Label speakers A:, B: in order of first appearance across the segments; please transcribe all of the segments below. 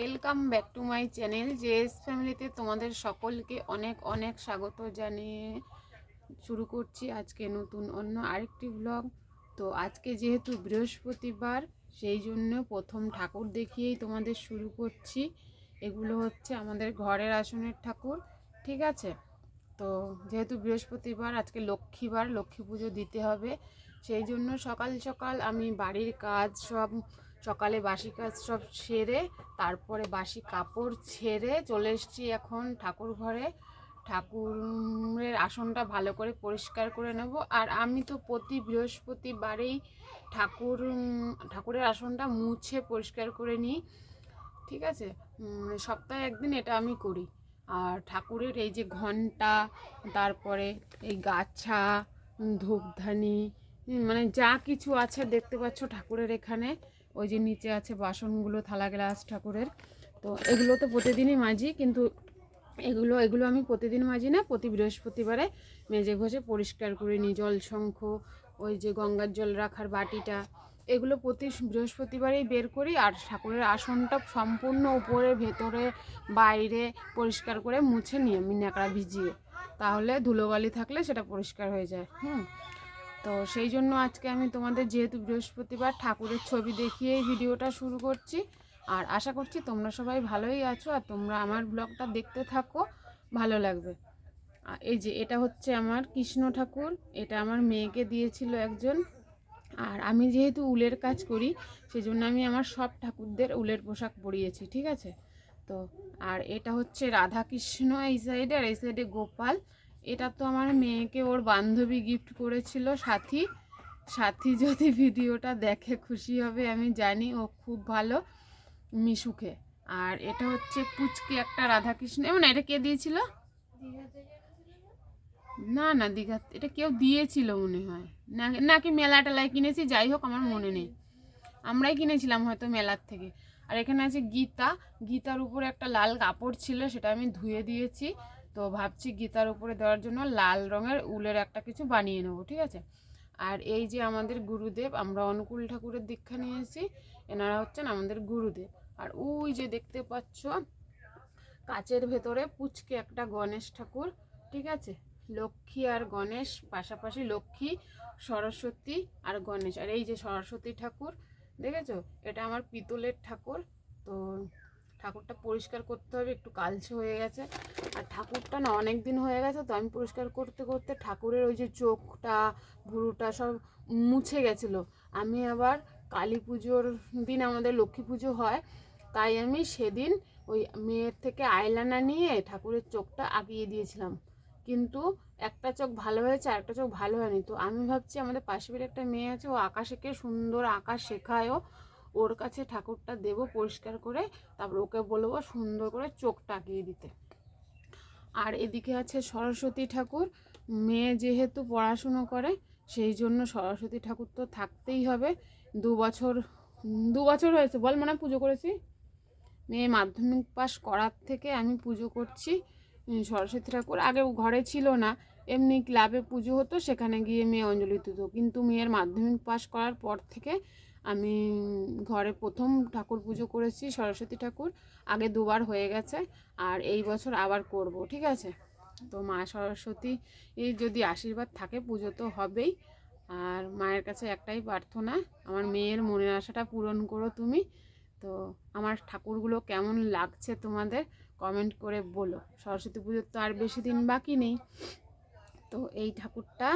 A: Welcome back to my channel JS ফ্যামিলিতে তোমাদের সকলকে অনেক অনেক স্বাগত জানিয়ে শুরু করছি আজকে নতুন অন্য আরেকটি ব্লগ তো আজকে যেহেতু বৃহস্পতিবার, সেই জন্য প্রথম ঠাকুর দেখিয়েই তোমাদের শুরু করছি। এগুলো হচ্ছে আমাদের ঘরের আসনের ঠাকুর, ঠিক আছে? তো যেহেতু বৃহস্পতিবার, আজকে লক্ষ্মীবার, লক্ষ্মী পুজো দিতে হবে। সেই জন্য সকাল সকাল আমি বাড়ির কাজ সব সকালে বাসি কাজ সব সেরে, তারপরে বাসি কাপড় ছেড়ে চলে এসেছি এখন ঠাকুর ঘরে। ঠাকুরের আসনটা ভালো করে পরিষ্কার করে নেব। আর আমি তো প্রতি বৃহস্পতিবারেই ঠাকুর, ঠাকুরের আসনটা মুছে পরিষ্কার করে নিই। ঠিক আছে? সপ্তাহে একদিন এটা আমি করি। আর ঠাকুরের এই যে ঘণ্টা, তারপরে এই গাছা, ধূপধানি মানে যা কিছু আছে দেখতে পাচ্ছ ঠাকুরের এখানে। ওই যে নিচে আছে বাসনগুলো, থালা গ্লাস, ঠাকুরের। তো এগুলো তো প্রতিদিনই মাজি, কিন্তু এগুলো এগুলো আমি প্রতিদিন মাজি না, প্রতি বৃহস্পতিবারে মেজে ঘষে পরিষ্কার করে নিই। জল শঙ্খ, ওই যে গঙ্গার জল রাখার বাটিটা, এগুলো প্রতি বৃহস্পতিবারেই বের করি আর ঠাকুরের আসনটা সম্পূর্ণ উপরে, ভেতরে, বাইরে পরিষ্কার করে মুছে নিই আমি ন্যাকড়া ভিজিয়ে। তাহলে ধুলোবালি থাকলে সেটা পরিষ্কার হয়ে যায়। হুম। তো সেই জন্য আজকে আমি তোমাদের যেহেতু বৃহস্পতিবার ঠাকুরের ছবি দেখিয়ে ভিডিওটা শুরু করছি। আর আশা করছি তোমরা সবাই ভালোই আছো আর তোমরা আমার ব্লগটা দেখতে থাকো, ভালো লাগবে। এই যে এটা হচ্ছে আমার কৃষ্ণ ঠাকুর, এটা আমার মেয়েকে দিয়েছিল একজন। আর আমি যেহেতু উলের কাজ করি সেই জন্য আমি আমার সব ঠাকুরদের উলের পোশাক পরিয়েছি, ঠিক আছে? তো, আর এটা হচ্ছে রাধা কৃষ্ণ এই সাইডে আর এই সাইডে গোপাল। এটা তো আমার মেয়েকে ওর বান্ধবী গিফট করেছিল, সাথী। সাথী যদি ভিডিওটা দেখে খুশি হবে, আমি জানি ও খুব ভালো মিশুকে। আর এটা হচ্ছে পুচকে একটা রাধাকৃষ্ণ এমন এটা কে দিয়েছিল? না না, দীঘা এটা কেউ দিয়েছিল মনে হয়। না নাকি মেলা টেলায় কিনেছি? যাই হোক, আমার মনে নেই। আমরাই কিনেছিলাম হয়তো মেলার থেকে। আর এখানে আছে গীতা। গীতার উপরে একটা লাল কাপড় ছিল, সেটা আমি ধুয়ে দিয়েছি। তো ভাবছি গীতার উপরে দেওয়ার জন্য লাল রঙের উলের একটা কিছু বানিয়ে নেব, ঠিক আছে? আর এই যে আমাদের গুরুদেব, আমরা অনুকূল ঠাকুরের দীক্ষা নিয়েছি এনারা হচ্ছেন আমাদের গুরুদেব। আর ওই যে দেখতে পাচ্ছ, কাচের ভেতরে পুচকে একটা গণেশ ঠাকুর, ঠিক আছে? লক্ষ্মী আর গণেশ, পাশাপাশি লক্ষ্মী, সরস্বতী আর গণেশ। আর এই যে সরস্বতী ঠাকুর, দেখেছ? এটা আমার পিতলের ঠাকুর ঠাকুরটা পরিষ্কার করতে হবে, একটু কালচে হয়ে গেছে। আর ঠাকুরটা না অনেক দিন হয়ে গেছে তো আমি পরিষ্কার করতে করতে ঠাকুরের ওই যে চোখটা, ভুরুটা সব মুছে গেছিল। আমি আবার কালী পুজোর দিন আমাদের লক্ষ্মী পুজো হয়, তাই আমি সেদিন ওই মেয়ের থেকে আইলানা নিয়ে ঠাকুরের চোখটা আঁকিয়ে দিয়েছিলাম। কিন্তু একটা চোখ ভালো হয়েছে, আর একটা চোখ ভালো হয়নি। তো আমি ভাবছি আমাদের পাশে একটা মেয়ে আছে, ও আঁকা শেখে, সুন্দর আঁকা শেখায়ও। ওর কাছে ঠাকুরটা দেবো পরিষ্কার করে, তারপর ওকে বলব সুন্দর করে চোখ আঁকিয়ে দিতে। আর এদিকে আছে সরস্বতী ঠাকুর। মেয়ে যেহেতু পড়াশুনো করে, সেই জন্য সরস্বতী ঠাকুর তো থাকতেই হবে। দু বছর দু বছর হয়েছে বল মনে পুজো করেছি? মেয়ে মাধ্যমিক পাস করার থেকে আমি পুজো করছি। সরস্বতী ঠাকুর আগে ঘরে ছিল না। এমনি ক্লাবে পুজো হতো, সেখানে গিয়ে মেয়ে অঞ্জলি দিত কিন্তু মেয়ের মাধ্যমিক পাস করার পর থেকে আমি ঘরে প্রথম ঠাকুর পুজো করেছি, সরস্বতী ঠাকুর। আগে দুবার হয়ে গেছে, আর এই বছর আবার করব, ঠিক আছে? তো মা সরস্বতী যদি আশীর্বাদ থাকে, পুজো তো হবেই। আর মায়ের কাছে একটাই প্রার্থনা, আমার মেয়ের মনের আশাটা পূরণ করো তুমি। তো আমার ঠাকুরগুলো কেমন লাগছে তোমাদের কমেন্ট করে বলো। সরস্বতী পুজোর তো আর বেশি দিন বাকি নেই। তো এই ঠাকুরটা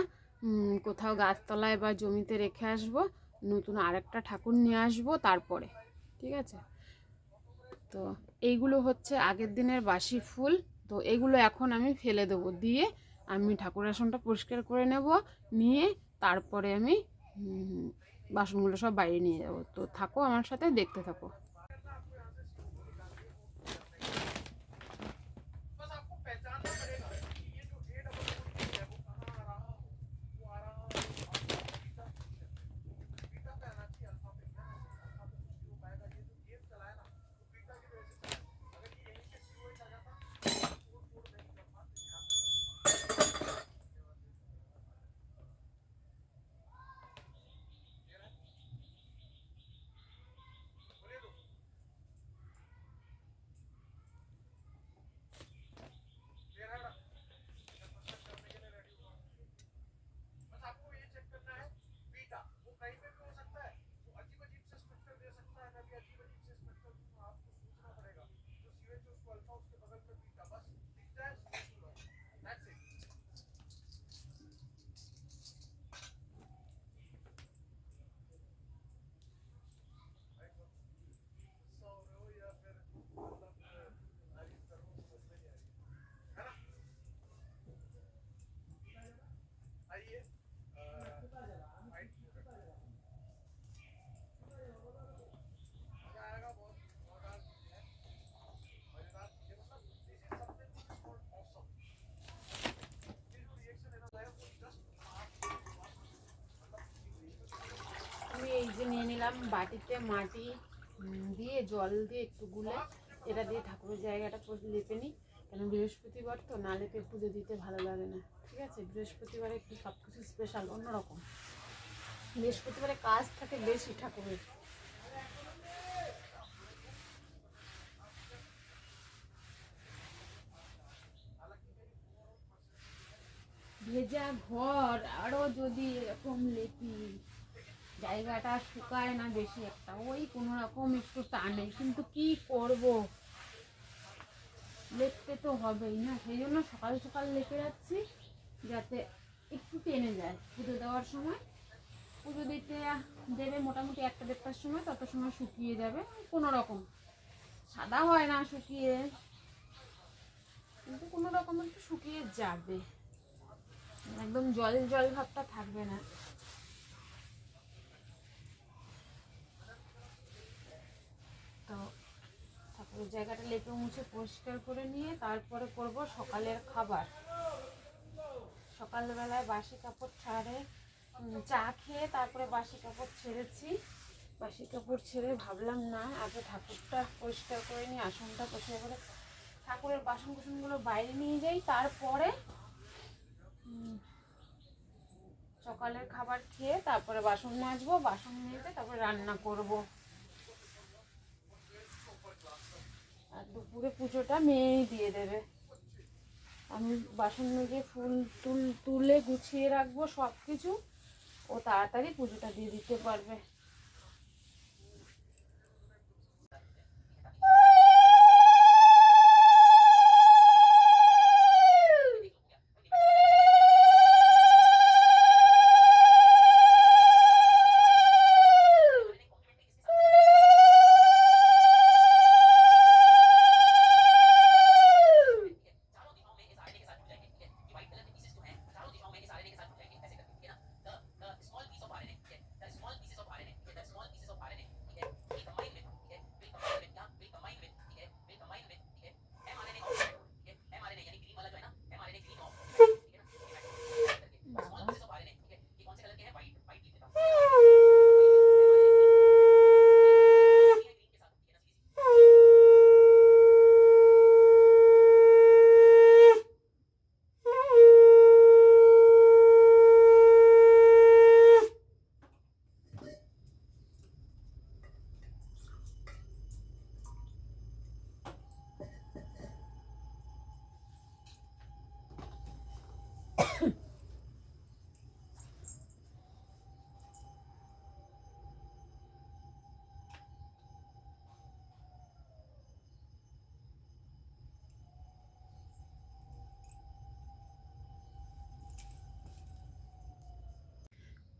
A: কোথাও গাছতলায় বা জমিতে রেখে আসব। নতুন আরেকটা ঠাকুর নিয়ে আসব তারপরে, ঠিক আছে? তো এইগুলো হচ্ছে আগের দিনের বাসি ফুল, তো এগুলো এখন আমি ফেলে দেবো, দিয়ে আমি ঠাকুর আসনটা পরিষ্কার করে নেব, নিয়ে তারপরে আমি বাসনগুলো সব বাইরে নিয়ে যাব। তো থাকো আমার সাথে, দেখতে থাকো। ভাবলাম বাটিতে মাটি দিয়ে, জল দিয়ে একটু গুলে এটা দিয়ে ঠাকুরের জায়গাটা লেপে নিই। কেন বৃহস্পতিবার তো না লেপে পুজো দিতে ভালো লাগে না, ঠিক আছে? বৃহস্পতিবারে একটু সব কিছু স্পেশাল অন্যরকম। বৃহস্পতিবারে কাজ থাকে বেশি ঠাকুরের। ভেজা ঘর আরও যদি এরকম লেপি জায়গাটা শুকায় না বেশি একটা। ওই কোনো রকম একটু টানে কিন্তু কি করব? লেপতে তো হবেই না, সেই জন্য সকাল সকাল লেপে যাচ্ছি, যাতে একটু টেনে যায়। পুজো দেওয়ার সময়, পুজো দিতে দেবে মোটামুটি একটা দেড়টার সময়, তত সময় শুকিয়ে যাবে, কোনো রকম। সাদা হয় না শুকিয়ে, কিন্তু কোনো রকম একটু শুকিয়ে যাবে। একদম জল জল ভাবটা থাকবে না তো ঠাকুরের জায়গাটা লেপে মুছে পরিষ্কার করে নিয়ে তারপরে করব সকালের খাবার। সকালবেলায় বাসি কাপড় ছাড়ে চা খেয়ে তারপরে বাসি কাপড় ছেড়েছি। বাসি কাপড় ছেড়ে ভাবলাম, না, আগে ঠাকুরটা পরিষ্কার করে নিয়ে আসনটা পরিষ্কার করে ঠাকুরের বাসন কুসনগুলো বাইরে নিয়ে যাই। তারপরে সকালের খাবার খেয়ে তারপরে বাসন মাজবো, বাসন মেজে তারপরে রান্না করব। দুপুরে পুজোটা মেয়েই দিয়ে দেবে। আমি বাসন মেজে ফুল তুল, তুলে গুছিয়ে রাখব সব কিছু ও তাড়াতাড়ি পুজোটা দিয়ে দিতে পারবে।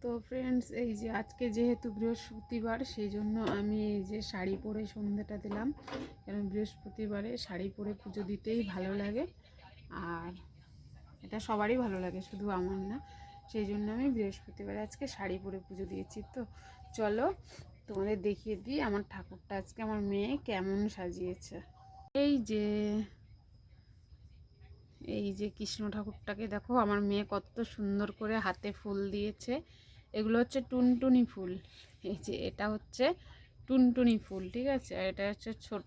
A: তো ফ্রেন্ডস এই যে আজকে যেহেতু বৃহস্পতিবার সেই জন্য আমি এই যে শাড়ি পরে সন্ধ্যাটা দিলাম। কেন বৃহস্পতিবারে শাড়ি পরে পুজো দিতেই ভালো লাগে। আর এটা সবারই ভালো লাগে, শুধু আমার না। সেই জন্য আমি বৃহস্পতিবারে আজকে শাড়ি পরে পুজো দিয়েছি। তো চলো তোমাদের দেখিয়ে দিই আমার ঠাকুরটা আজকে, আমার মেয়ে কেমন সাজিয়েছে। এই যে এই যে কৃষ্ণ ঠাকুরটাকে দেখো, আমার মেয়ে কত সুন্দর করে হাতে ফুল দিয়েছে। এগুলো হচ্ছে টুনটুনি ফুল। এই যে এটা হচ্ছে টুনটুনি ফুল, ঠিক আছে? আর এটা হচ্ছে ছোট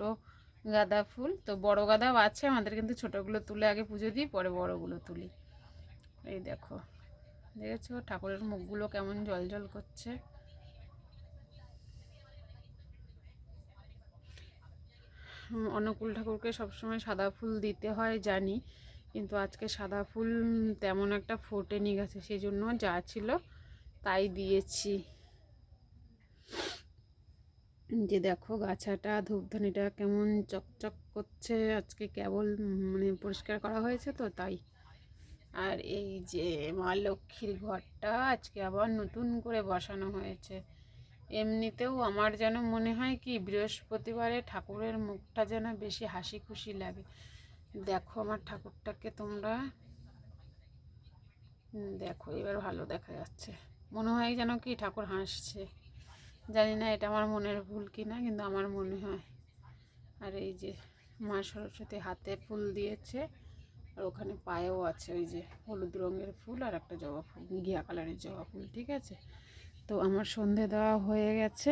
A: গাঁদা ফুল। তো বড় গাঁদাও আছে, আমাদের কিন্তু ছোটোগুলো তুলে আগে পুজো দিই, পরে বড়গুলো তুলি। এই দেখো, দেখেছ? ঠাকুরের মুখগুলো কেমন জল জল করছে। অনুকূল ঠাকুরকে সবসময় সাদা ফুল দিতে হয়, জানি। কিন্তু আজকে সাদা ফুল তেমন একটা ফোটেনি গেছে, সেই জন্য যা ছিল তাই দিয়েছি। যে দেখো গাছাটা, ধূপধানিটা কেমন চকচক করছে। আজকে কেবল মানে পরিষ্কার করা হয়েছে তো তাই। আর এই যে মা লক্ষ্মীর ঘরটা আজকে আবার নতুন করে বসানো হয়েছে। এমনিতেও আমার যেন মনে হয় কি, বৃহস্পতিবারে ঠাকুরের মুখটা যেন বেশি হাসি খুশি লাগে। দেখো আমার ঠাকুরটাকে তোমরা। দেখো, এবার ভালো দেখা যাচ্ছে। মনে হয় যেন কি ঠাকুর হাসছে। জানি না এটা আমার মনের ভুল কি না কিন্তু আমার মনে হয়। আর এই যে মা সরস্বতী হাতে ফুল দিয়েছে, আর ওখানে পায়েও আছে ওই যে হলুদ রঙের ফুল আর একটা জবা ফুল, ঘিয়া কালারের জবা ফুল, ঠিক আছে? তো আমার সন্ধে দেওয়া হয়ে গেছে।